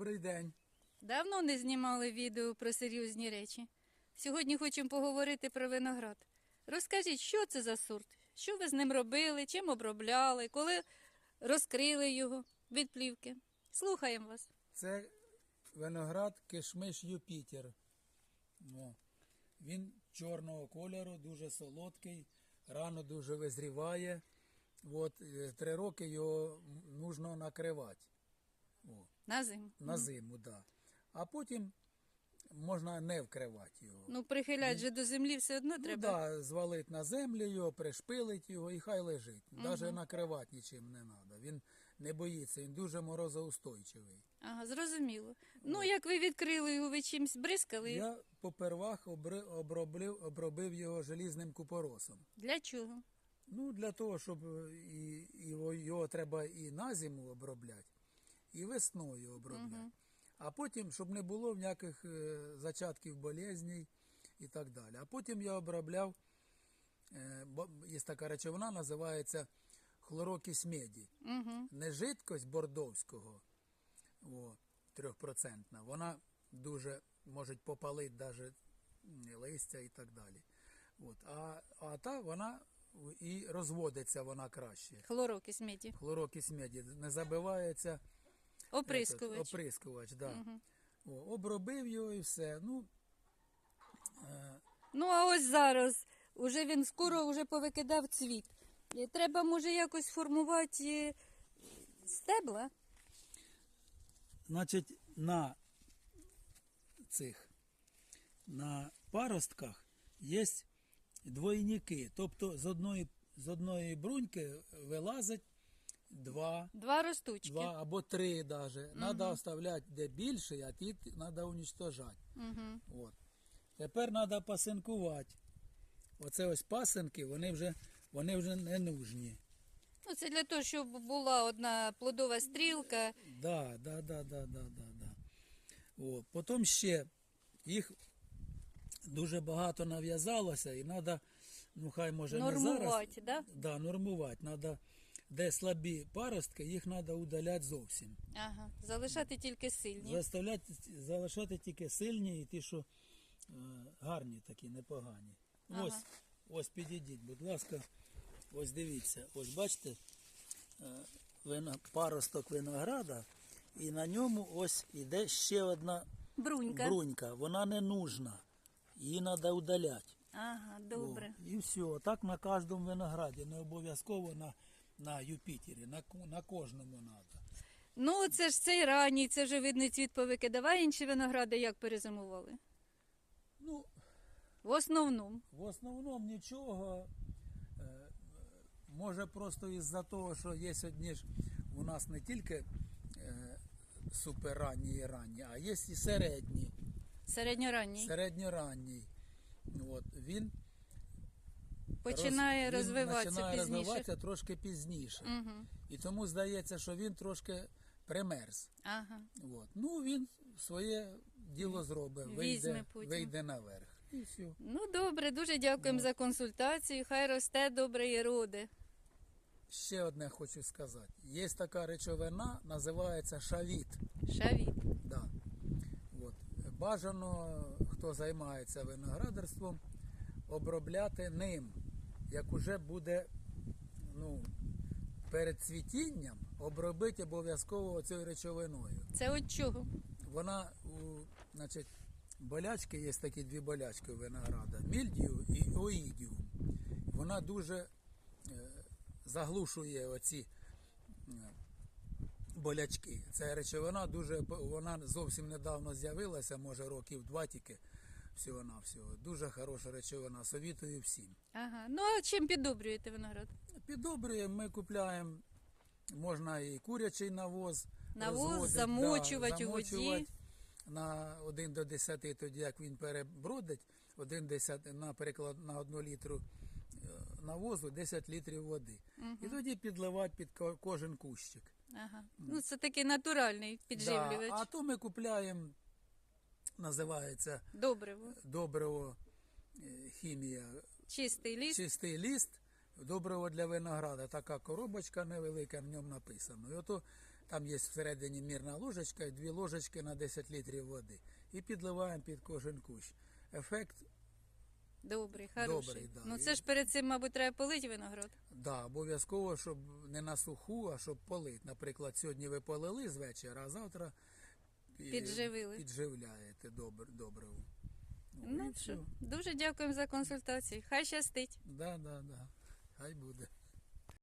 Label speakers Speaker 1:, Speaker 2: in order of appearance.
Speaker 1: Добрий день.
Speaker 2: Давно не знімали відео про серйозні речі. Сьогодні хочемо поговорити про виноград. Розкажіть, що це за сорт? Що ви з ним робили, чим обробляли, коли розкрили його від плівки? Слухаємо вас.
Speaker 1: Це виноград кишмиш Юпітер. О. Він чорного кольору, дуже солодкий, рано дуже визріває. От, е, три роки його нужно накривати О,
Speaker 2: На зиму.
Speaker 1: на зиму, да. а потім можна не вкривати його.
Speaker 2: Ну, прихилять же до землі все одно
Speaker 1: Ну,
Speaker 2: треба.
Speaker 1: да, звалить на землю його, пришпилить його і хай лежить. Навіть накривати нічим не треба. Він не боїться, він дуже морозоустойчивий.
Speaker 2: Ага, зрозуміло. Ну, як ви відкрили його, ви чимсь бризкали?
Speaker 1: Я попервах обри- обробив, обробив його желізним купоросом.
Speaker 2: Для чого?
Speaker 1: Ну, для того, щоб е, і, і його, його треба і на зиму обробляти, і весною обробляти. А потім, щоб не було ніяких е, зачатків болезней і так далі. А потім я обробляв, е, бо є така речовина, називається хлорокись меді.
Speaker 2: Угу.
Speaker 1: Не жидкость бордовського, о, трьохпроцентна, вона дуже може попалити навіть листя і так далі. От. А, а та вона і розводиться вона краще.
Speaker 2: Хлорокись меді.
Speaker 1: Хлорокись меді не забивається
Speaker 2: Оприскувач.
Speaker 1: этот, оприскувач да. О, обробив його і все. Ну,
Speaker 2: Ну, а ось зараз. Уже він скоро вже повикидав цвіт. І Треба, може, якось формувати е, стебла.
Speaker 1: Значить, на цих на паростках є двойники. Тобто з одної, з одної бруньки вилазить два,
Speaker 2: Два ростучки.
Speaker 1: два або три навіть. Треба оставляти де більше, а ті треба уничтожати.
Speaker 2: Угу.
Speaker 1: От. Тепер треба пасинкувати. Оце ось пасинки, вони вже, вони вже не нужні.
Speaker 2: Ну, це для того, щоб була одна плодова стрілка.
Speaker 1: Да, да, да, да, да, да, да. О, потім ще їх дуже багато нав'язалося, і треба, ну хай може не зараз.
Speaker 2: Нормувати, да?
Speaker 1: Да, нормувати. Надо, де слабі паростки, їх треба удаляти зовсім.
Speaker 2: Ага. Залишати тільки сильні.
Speaker 1: Заставляти, залишати тільки сильні і ті, що е, гарні такі, непогані.
Speaker 2: Ага.
Speaker 1: Ось, ось підійдіть, будь ласка. Ось дивіться, ось бачите, е, вино, паросток винограда, і на ньому ось іде ще одна
Speaker 2: Брунька.
Speaker 1: брунька. Вона не нужна. Її треба удаляти.
Speaker 2: Ага, добре.
Speaker 1: О, і все. Так на кожному винограді, не обов'язково на, на Юпітері, на, на кожному треба.
Speaker 2: Ну, це ж цей ранній, це вже видно цвіт повикидав, а інші виногради як перезимували?
Speaker 1: Ну,
Speaker 2: В основному.
Speaker 1: В основному нічого. Е, Може просто із-за того, що є одні ж у нас не тільки е, суперранні і ранні, а є і середні.
Speaker 2: Середньоранній.
Speaker 1: Середньоранній. От, він
Speaker 2: Починає
Speaker 1: роз- він
Speaker 2: розвиватися
Speaker 1: починає
Speaker 2: пізніше.
Speaker 1: розвиватися трошки пізніше.
Speaker 2: Угу.
Speaker 1: І тому здається, що він трошки примерз.
Speaker 2: Ага.
Speaker 1: От. Ну, він своє діло зробить,
Speaker 2: Візьме
Speaker 1: вийде,
Speaker 2: потім.
Speaker 1: вийде наверх. І все.
Speaker 2: Ну, добре, дуже дякуємо за консультацію. Хай росте добре і роди.
Speaker 1: Ще одне хочу сказати. Є така речовина, називається шавіт.
Speaker 2: Шавіт.
Speaker 1: Да. От. Бажано, хто займається виноградарством, обробляти ним. Як уже буде ну, перед цвітінням, обробити обов'язково цією речовиною.
Speaker 2: Це от чого?
Speaker 1: Вона у значить, болячки, є такі дві болячки у винограда: мільдію і оїдіум. Вона дуже е, заглушує оці е, болячки. Ця речовина дуже вона зовсім недавно з'явилася, може років два тільки всього навсього. Дуже хороша речовина. Совітую всім.
Speaker 2: Ага. Ну, а чим піддобрюєте виноград?
Speaker 1: Підобрюємо, ми купляємо, можна і курячий навоз.
Speaker 2: Навоз,
Speaker 1: розводить,
Speaker 2: замочувати у воді.
Speaker 1: На 1 до 10, тоді як він перебродить, 1 10, наприклад, на 1 літру е, навозу 10 літрів води. І тоді підливати під кожен кущик.
Speaker 2: Ага. Ну, це такий натуральний підживлювач.
Speaker 1: Да, а то ми купляємо, називається
Speaker 2: Добриво.
Speaker 1: добриво е, хімія
Speaker 2: Чистий ліс.
Speaker 1: чистий ліст, добриво для винограда. Така коробочка невелика, в ньому написано. І ото Там є всередині мірна ложечка і дві ложечки на 10 літрів води. І підливаємо під кожен кущ. Ефект,
Speaker 2: Добрий, хороший.
Speaker 1: Добрий, да.
Speaker 2: Ну це ж перед цим, мабуть, треба полити виноград.
Speaker 1: да, обов'язково, щоб не на суху, а щоб полить. Наприклад, сьогодні ви полили з вечора, а завтра
Speaker 2: Підживили.
Speaker 1: підживляєте добре, добре.
Speaker 2: Ну, що, дуже дякуємо за консультацію. Хай щастить.
Speaker 1: Да, да, да. Хай буде.